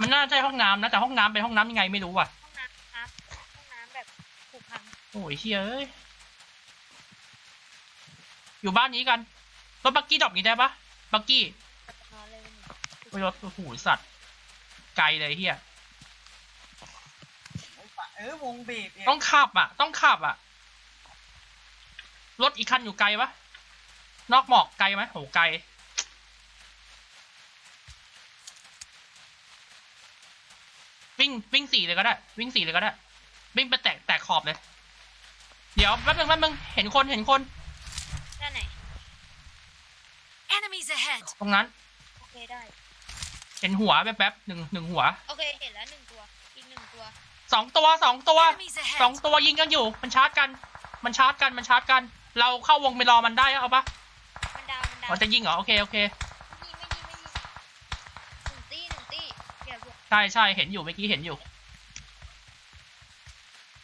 มันน่าใช่ห้องน้ำนะแต่ห้องน้ำเป็นห้องน้ำยังไงไม่รู้ว่ะห้องน้ำครับห้องน้ำแบบผุพังโอ้ยเชี่ยเอ้ยอยู่บ้านนี้กันรถบักกี้ดรอปนี้ได้ปะบักกี้นอนเลยวันนี้โอ้ยรถโอ้โหสัตว์ ไกลเลยเฮียเออวงบีบเองต้องขับอะ ต้องขับอะรถอีกคันอยู่ไกลปะนอกหมอกไกลไหมโหไกล วิ่งวิ่งสี่เลยก็ได้ วิ่งสี่เลยก็ได้ วิ่งไปแตกแตกขอบเลย เดี๋ยวแป๊บนึงแป๊บนึงเห็นคนเห็นคน ด้านไหน Enemies ahead! ตรงนั้น โอเคได้ เห็นหัวแป๊บๆหนึ่งหนึ่งหัวโอเคเห็นแล้วหนึ่งตัว อีกหนึ่งตัว สองตัวสองตัว Enemies สอง ahead! ตัวยิงกันอยู่ มันชาร์จกัน มันชาร์จกันมันชาร์จกัน เราเข้าวงไปรอมันได้เอาปะมันดาวมันดาว อ๋อจะยิงเหรอโอเคโอเค ช่ใช่เห็นอยู่เมื่อกี้เห็นอยู่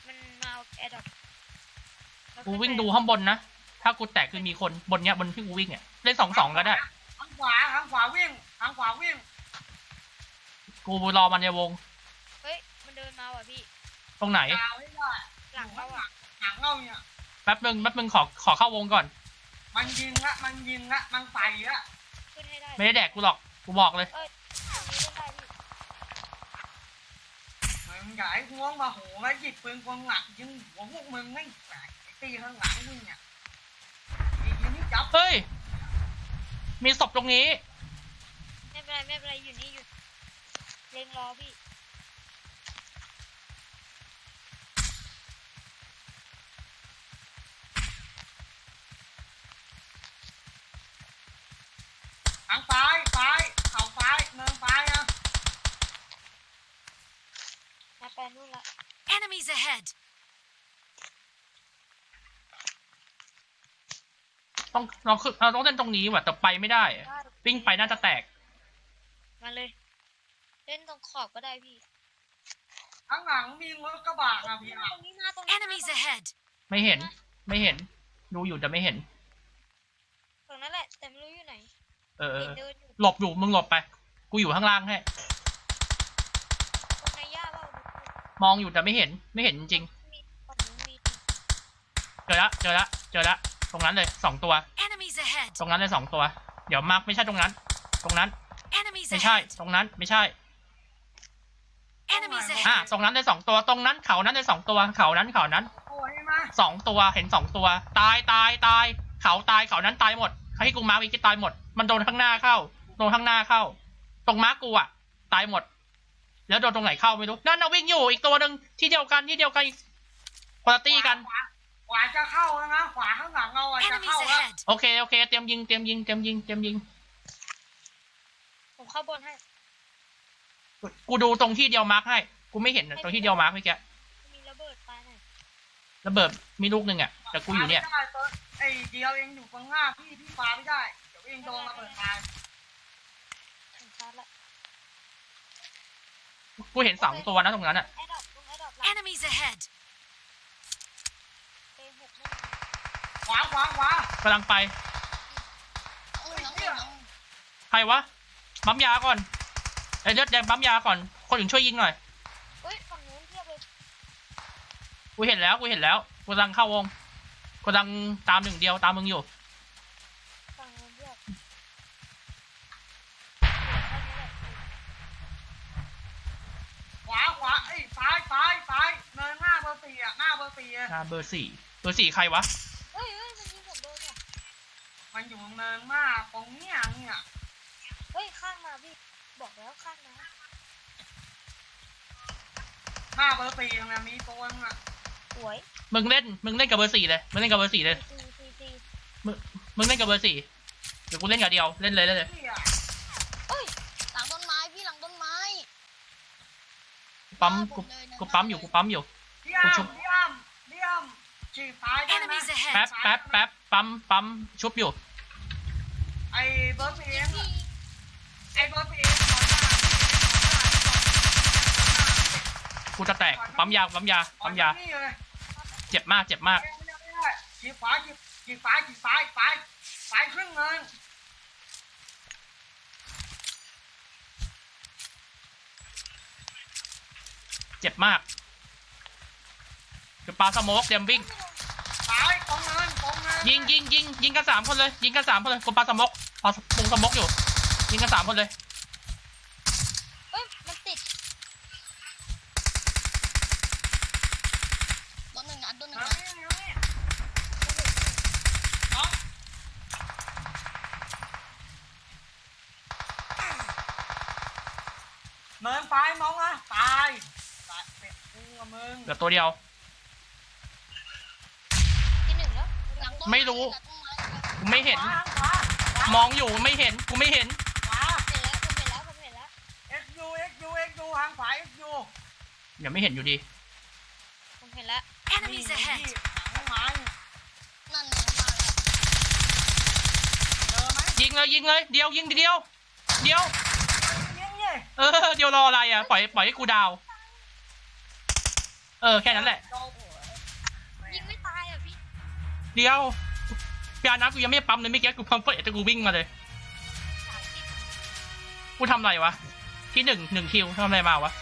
มันมาเอาแอร์ดรอปกูวิ่งดูข้างบนนะ ถ้ากูแตกคือมีคนบนเนี้ยบนที่กูวิ่งเนี่ยเล่นสองสองก็ได้ ทางขวาทางขวาวิ่งทางขวาวิ่งกูรอมันในวงเฮ้ย มันเดินมาว่ะพี่ ตรงไหนดาวให้ได้หลังเราอะหลังเราเนี่ย แป๊บนึงแป๊บนึงขอขอเข้าวงก่อน มันยิงละมันยิงละมันใส่ละขึ้นให้ได้ ไม่ได้แดกกูหรอก กูบอกเลย เอ้ยทางนี้เล่นได้พี่ มึงอย่าให้ห่วงมาโหแล้วหยิบปืนคนหลังยิงหัวพวกมึงไม่แตกไอ้ตีข้างหลังมึงเนี่ยอีกทีนี้จับเฮ้ย มีศพตรงนี้ ไม่เป็นไรไม่เป็นไรอยู่นี่อยู่เล็งรอพี่ทางซ้ายซ้ายเข่าซ้ายเนินซ้ายนะ มาแปลนู่นละ Enemies ahead! ต้องเราคือเราต้องเล่นตรงนี้ว่ะแต่ไปไม่ได้ได้วิ่งไปน่าจะแตก มาเลย เล่นตรงขอบก็ได้พี่ข้างหลังมีรถกระบะนะพี่อะตรงนี้มาตรงนี้ Enemies ahead! ไม่เห็น ไม่เห็น ดูอยู่แต่ไม่เห็น ตรงนั้นแหละ แต่ไม่รู้อยู่ไหนเออเอเห็นอเดินอยู่หลบอยู่มึงหลบไป กูอยู่ข้างล่างให้ ตรงในหญ้าเปล่าม องอยู่แต่ไม่เห็นไม่เห็นจริงมีฝั่งนู้นมีๆเจอละเจอละเจอละตรงนั้นเลยสองตัว Enemies ahead! ตรงนั้นเลยสองตัว เดี๋ยวมาร์กไม่ใช่ตรงนั้น ตรงนั้น Enemies ไม่ใช่ ahead! ตรงนั้นไม่ใช่ Enemies อะ ahead! ตรงนั้นได้สองตัวตรงนั้นเขานั้นได้สองตัวเขานั้นเขานั้นโอ้ยมาสองตัวเห็นสองตัว ตายตายตายเขาตายเขานั้นตายหมดใครที่กูมาร์กอีกตายหมด มันโดนข้างหน้าเข้าโดนข้างหน้าเข้า ตรงมาร์กกูอะ ตายหมด แล้วโดนตรงไหนเข้าไม่รู้ นั่นน่ะวิ่งอยู่อีกตัวหนึ่งที่เดียวกันที่เดียวกันอีกคนละตี้กัน ขวาขวาจะเข้าแล้วนะขวาข้างหลังเราอะจะ Enemies เข้าแล้ว ahead! โอเคโอเคเตรียมยิงเตรียมยิงเตรียมยิงเตรียมยิง ผมเข้าบนให้กูดูตรงที่เดียวมาร์กให้ กูไม่เห็นตรงที่เดียวมาร์กเมื่อกี้มีระเบิดปลาหน่อยระเบิดมีลูกหนึ่งอะแต่กูอยู่เนี่ย ไม่ได้ตัวไอ้เดียวเองอยู่ตรงหน้าพี่พี่ปาไม่ได้ เดี๋ยวเองโดนระเบิดตายถึงชาร์จละ กูเห็นสองตัวนะตรงนั้นอะแอร์ดรอปตรงแอร์ดรอปหลัง Enemies ahead! เตะหกนั่นขวาขวาขวากำลังไปเอ้ยเนี่ยใครวะปั๊มยาก่อนไอ้เลือดแดงปั๊มยาก่อน คนอื่นช่วยยิงหน่อย เฮ้ยฝั่งนู้นเทียบเลยกูเห็นแล้ว กูเห็นแล้วกูกำลังเข้าวงกูกำลังตามหนึ่งเดียวตามมึงอยู่ ฝั่งนู้นเทียบเหลือแค่นี้แหละ ข วาขวาเอ้ยซ้ายซ้ายซ้ายเนินหน้าเบอร์สี่อะหน้าเบอร์สี่อะหน้าเบอร์สี่เบอร์สี่ใครวะ เฮ้ยเฮ้ยมันยิงผมโดนเนี่ยมันอยู่เนินหน้าตรงเนี้ยเนี่ยเฮ้ยข้างมาพี่บอกแล้วข้างมาหน้าเบอร์สี่ตรงนั้นมีตัวนึงอะสวยมึงเล่น มึงเล่นกับเบอร์สี่เลย มึงเล่นกับเบอร์สี่เลยซีซีซีมึงเล่นกับเบอร์สี่เดี๋ยวกูเล่นกับเดียว เล่นเลยเล่นเลยนี่อะ เฮ้ย หลังต้นไม้พี่หลังต้นไม้ ปั๊มหน้าผกูเลยนะกูปั๊มอยู่กูปั๊มอยู่เลี่ยมกูชุบเลี่ยมเลี่ยมฉีกซ้ายได้ไหม Enemies แป๊บ ahead! แป๊บแป๊บปั๊มปั๊มชุบอยู่ไอ้เบอร์สี่พี่ไอ้เบอร์สี่ขอหน้ากูจะแตกปั๊มยาปั๊มยาขอปั๊มหน้ายานี่เลยเจ็บมากเจ็บมากไม่ได้ไม่ได้ฉีกขวาฉีกฉีกซ้ายฉีกซ้ายซ้ายซ้ายครึ่งเนิน เจ็บมากคือปลาสโมกเตรียมวิ่งตายตรงเนินตรงเนินยิงยิงยิงยิงกันสามคนเลยยิงกันสามคนเลยกูปลาสโมกปลาปุงสโมกอยู่ ยิงกันสามคนเลยเอ้ยมันติดโดนหนึ่งนัดโดนหนึ่งมานัดนี่มานี่เอาเนินไปมองอะตายตายเป็ดกูกับ มึงเหลือตัวเดียว ที่หนึ่งแล้วหลังต้นไม่รู้ หลังต้นไม้กูไม่เห็น ขวาขวาขวามองอยู่ไม่เห็นกูไม่เห็น ขวา เห็นแล้วผมเห็นแล้วผมเห็นแล้ว X U X U X U ทางขวา X U เดี๋ยวไม่เห็นอยู่ดี ผมเห็นแล้ว Enemies นี่ ahead! ที่หลังไม้นั่นไงมาแล้วเจอไหมยิงเลยยิงเลยเดียวยิงทีเดียว เดียวยิงยิงเออเดียวรออะไรอะปล่อยปล่อยให้กูดาว เออแค่นั้นแหละโอ้โหยิงไม่ตายอะพี่เดียวพี่อาร์ตนะกูยังไม่ได้ปั๊มเลยไม่อกี้กูพังเปิดแต่กูวิ่งมาเลย สามสิบกูทำอะไรวะ ที่หนึ่งหนึ่งคิวทำอะไรมาวะ